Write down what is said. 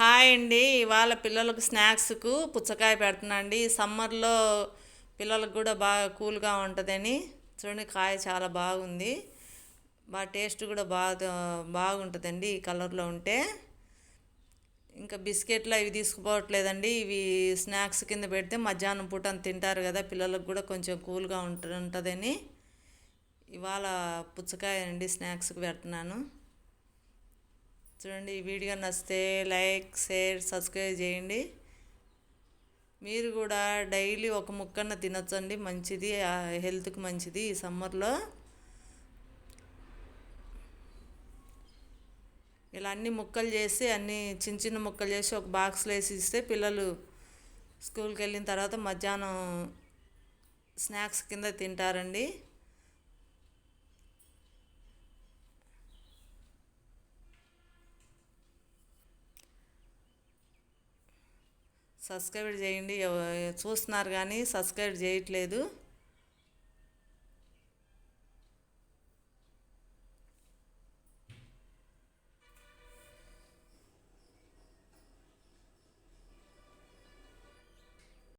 Hi అండి. ఇవాళ పిల్లలకు స్నాక్స్కు పుచ్చకాయ పెడుతున్నా అండి. సమ్మర్లో పిల్లలకు కూడా బాగా కూల్గా ఉంటుందని. చూడండి కాయ చాలా బాగుంది. బాగా టేస్ట్ కూడా బాగా బాగుంటుందండి ఈ కలర్లో ఉంటే. ఇంకా బిస్కెట్లు అవి తీసుకుపోవట్లేదండి ఇవి స్నాక్స్ కింద పెడితే మధ్యాహ్నం పూట తింటారు కదా పిల్లలకు కూడా కొంచెం కూల్గా ఉంటు ఉంటుందని. ఇవాళ పుచ్చకాయ అండి స్నాక్స్కి పెడుతున్నాను. చూడండి ఈ వీడియో నచ్చితే లైక్ షేర్ సబ్స్క్రైబ్ చేయండి. మీరు కూడా డైలీ ఒక ముక్కన్న తినొచ్చండి. మంచిది హెల్త్కి మంచిది ఈ సమ్మర్లో. ఇలా అన్ని ముక్కలు చేసి అన్ని చిన్న చిన్న ముక్కలు చేసి ఒక బాక్స్లో వేసి ఇస్తే పిల్లలు స్కూల్కి వెళ్ళిన తర్వాత మధ్యాహ్నం స్నాక్స్ కింద తింటారండి. సబ్స్క్రైబ్ చేయండి. చూస్తున్నారు కానీ సబ్స్క్రైబ్ చేయట్లేదు.